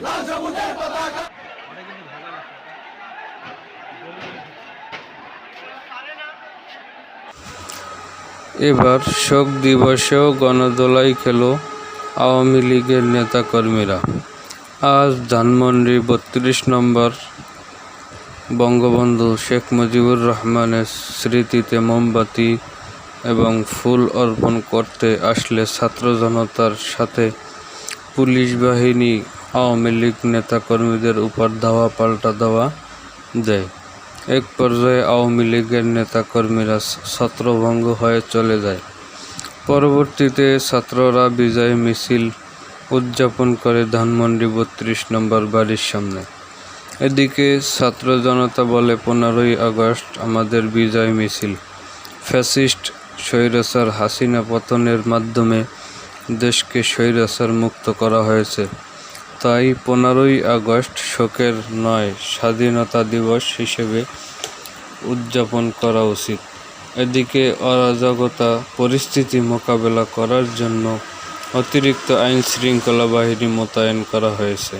Lança a mulher para এবার শোক দিবসেও গণদোলাই খেল আওয়ামী লীগের নেতাকর্মীরা। আজ ধানমন্ডি বত্রিশ নম্বর বঙ্গবন্ধু শেখ মুজিবুর রহমানের স্মৃতিতে মোমবাতি এবং ফুল অর্পণ করতে আসলে ছাত্র জনতার সাথে পুলিশ বাহিনী আওয়ামী লীগ নেতাকর্মীদের উপর ধাওয়া পাল্টা দেওয়া দেয়। এক পর্যায়ে আওয়ামী লীগের নেতাকর্মীরা ছত্রভঙ্গ হয়ে চলে যায়। পরবর্তীতে ছাত্ররা বিজয় মিছিল উদযাপন করে ধানমন্ডি বত্রিশ নম্বর বাড়ির সামনে। এদিকে ছাত্র জনতা বলে, পনেরোই আগস্ট আমাদের বিজয় মিছিল। ফ্যাসিস্ট স্বৈরাচার হাসিনা পতনের মাধ্যমে দেশকে স্বৈরাচার মুক্ত করা হয়েছে। তাই পনেরোই আগস্ট শোকের নয়, স্বাধীনতা দিবস হিসেবে উদযাপন করা উচিত। এদিকে অরাজকতা, পরিস্থিতি মোকাবেলা করার জন্য অতিরিক্ত আইন শৃঙ্খলা বাহিনী মোতায়েন করা হয়েছে।